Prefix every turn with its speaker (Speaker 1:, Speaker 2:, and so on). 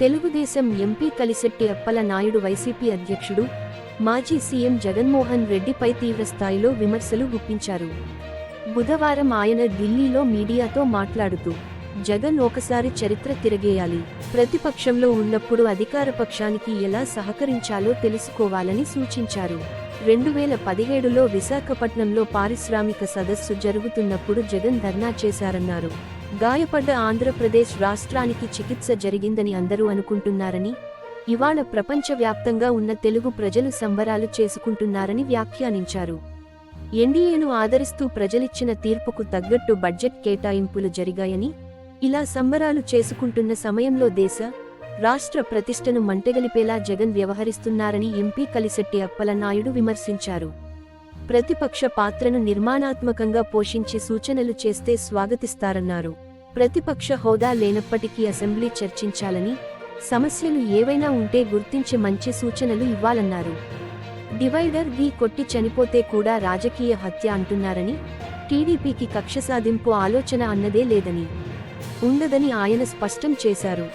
Speaker 1: Telugu Desam MP Kalisetti Appala Naidu YCP అధ్యక్షుడు మాజీ CM Jaganmohan రెడ్డిపై తీవ్రస్థాయిలో విమర్శలు గుప్పించారు. బుధవారం ఆయన ఢిల్లీలో మీడియాతో మాట్లాడుతూ జగన్ ఒకసారి చరిత్ర తిరగేయాలి. ప్రతిపక్షంలో ఉన్నప్పుడు అధికార పక్షానికి ఎలా సహకరించాలో తెలుసుకోవాలని సూచించారు. రెండు వేల పదిహేడులో విశాఖపట్నంలో పారిశ్రామిక సదస్సు జరుగుతున్నప్పుడు జగన్ ధర్నా చేశారన్నారు. గాయపడ్డ ఆంధ్రప్రదేశ్ రాష్ట్రానికి చికిత్స జరిగిందని అందరూ అనుకుంటున్నారని ఇవాళ ప్రపంచవ్యాప్తంగా ఉన్న తెలుగు ప్రజలు సంబరాలు చేసుకుంటున్నారని వ్యాఖ్యానించారు. ఎన్డీఏను ఆదరిస్తూ ప్రజలిచ్చిన తీర్పుకు తగ్గట్టు బడ్జెట్ కేటాయింపులు జరిగాయని ఇలా సంబరాలు చేసుకుంటున్న సమయంలో దేశ రాష్ట్ర ప్రతిష్టను మంటగలిపేలా జగన్ వ్యవహరిస్తున్నారని ఎంపీ కలిశెట్టి అప్పలనాయుడు విమర్శించారు. ప్రతిపక్ష పాత్రను నిర్మాణాత్మకంగా పోషించి సూచనలు చేస్తే స్వాగతిస్తారన్నారు. ప్రతిపక్ష హోదా లేనప్పటికీ అసెంబ్లీ చర్చించాలని సమస్యలు ఏవైనా ఉంటే గుర్తించి మంచి సూచనలు ఇవ్వాలన్నారు. డివైడర్ ది కొట్టి చనిపోతే కూడా రాజకీయ హత్య అంటున్నారని టీడీపీకి కక్ష సాధింపు ఆలోచన అన్నదే లేదని. ఉండదని ఆయన స్పష్టం చేశారు.